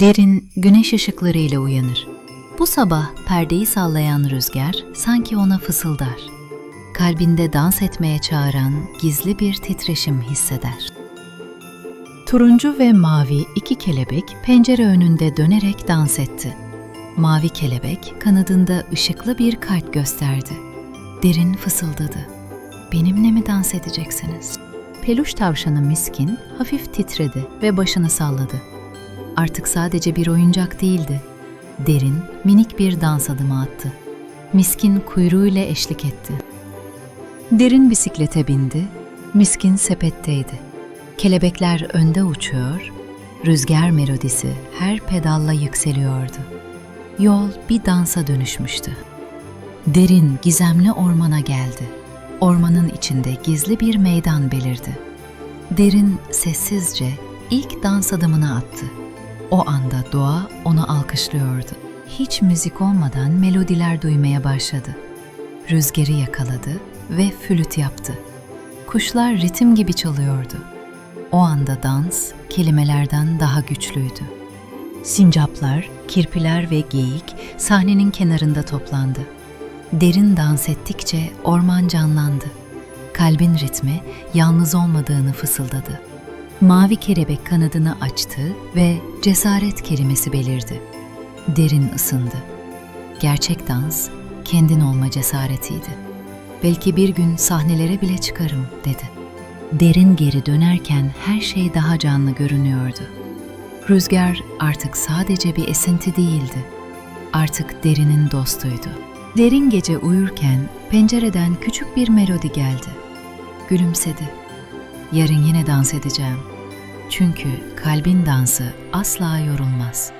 Derin güneş ışıklarıyla uyanır. Bu sabah perdeyi sallayan rüzgar sanki ona fısıldar. Kalbinde dans etmeye çağıran gizli bir titreşim hisseder. Turuncu ve mavi iki kelebek pencere önünde dönerek dans etti. Mavi kelebek kanadında ışıklı bir kalp gösterdi. Derin fısıldadı. Benimle mi dans edeceksiniz? Peluş tavşanı miskin hafif titredi ve başını salladı. Artık sadece bir oyuncak değildi. Derin, minik bir dans adımı attı. Miskin kuyruğuyla eşlik etti. Derin bisiklete bindi, miskin sepetteydi. Kelebekler önde uçuyor, rüzgar melodisi her pedalla yükseliyordu. Yol bir dansa dönüşmüştü. Derin, gizemli ormana geldi. Ormanın içinde gizli bir meydan belirdi. Derin sessizce ilk dans adımını attı. O anda doğa onu alkışlıyordu. Hiç müzik olmadan melodiler duymaya başladı. Rüzgarı yakaladı ve flüt yaptı. Kuşlar ritim gibi çalıyordu. O anda dans kelimelerden daha güçlüydü. Sincaplar, kirpiler ve geyik sahnenin kenarında toplandı. Derin dans ettikçe orman canlandı. Kalbin ritmi yalnız olmadığını fısıldadı. Mavi kelebek kanadını açtı ve cesaret kelimesi belirdi. Derin ısındı. Gerçek dans kendin olma cesaretiydi. Belki bir gün sahnelere bile çıkarım dedi. Derin geri dönerken her şey daha canlı görünüyordu. Rüzgar artık sadece bir esinti değildi. Artık derinin dostuydu. Derin gece uyurken pencereden küçük bir melodi geldi. Gülümsedi. Yarın yine dans edeceğim. Çünkü kalbin dansı asla yorulmaz.''